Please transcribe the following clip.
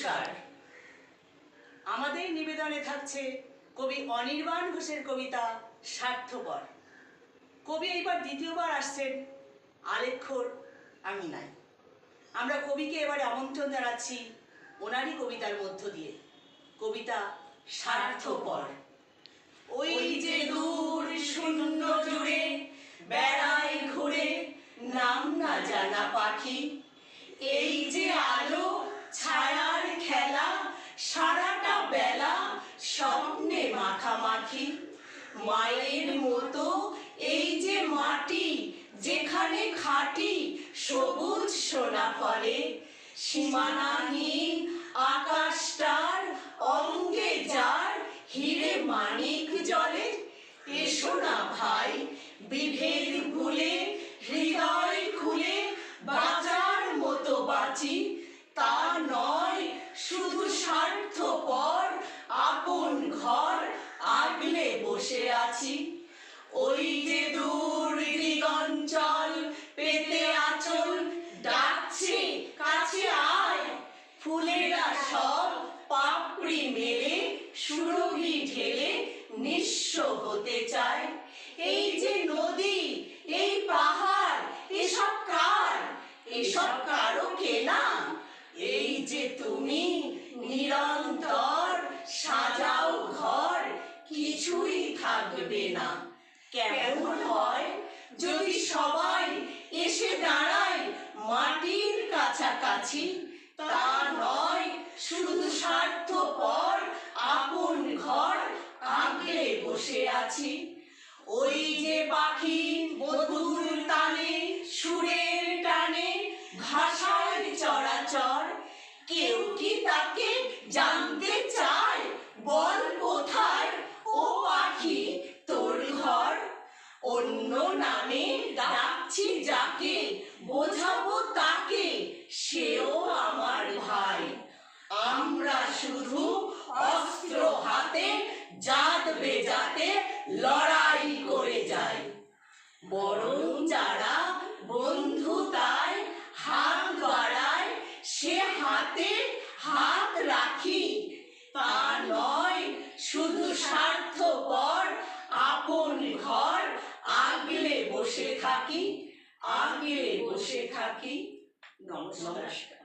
নমস্কার। আমাদের নিবেদনে থাকছে কবি অনির্বাণ ঘোষের কবিতা স্বার্থপর। কবি এইবার দ্বিতীয়বার আসছেন আলেখ্যর আমি নাই আমরা কবিকে এবারে আমন্ত্রণ জানাচ্ছি ওনারই কবিতার মধ্য দিয়ে। কবিতা স্বার্থপর। ওই যে দূর শূন্য জুড়ে বেড়ায় ঘুরে নাম না জানা পাখি, এই যে আলো ছায়ার মায়ের মতো এই যে মাটি, যেখানে খাটি সবুজ সোনা ফলে সীমানাহীন আকাশটার অঙ্গে যার হিরে মানিক জলে, এসো না ভাই, বিভেদ ভুলে, হৃদয় খুলে বাঁচার মতো বাঁচি, তা নয় শুধু স্বার্থপর আপন ঘর আগলে বসে আছি। ওই যে দূর দিগঞ্চল পেতে আচল ডাকছে, কাছে আয়। ফুলেরা সব পাপড়ি মেলে, সুরভি ঢেলে নিঃস্ব হতে চায়। এই যে নদী, এই পাহাড়, এসব কার? এসব কারও কেনা? এই যে তুমি নিরন্তর কেমন হয় যদি সবাই এসে দাঁড়ায় মাটির কাছাকাছি, তা নয়, শুধু স্বার্থপর আপন ঘর আগলে বসে আছি। ওই যে পাখি মধুর তানে সুরের টানে ভাষায় চরাচর, কেউ কি তাকে জানতে চায়? বল। অন্য নামে ডাকছি যাকে, বোঝাবো তাকে, সেও আমার ভাই। আমরা শুধু অস্ত্র হাতে, জাত বেজাতে লড়াই করে যাই। বরং যারা বন্ধু তাই হাত বাড়ায়, সে হাতে হাত রাখি। তা নয়, শুধু স্বার্থপর আগলে বসে থাকি। নমস্কার।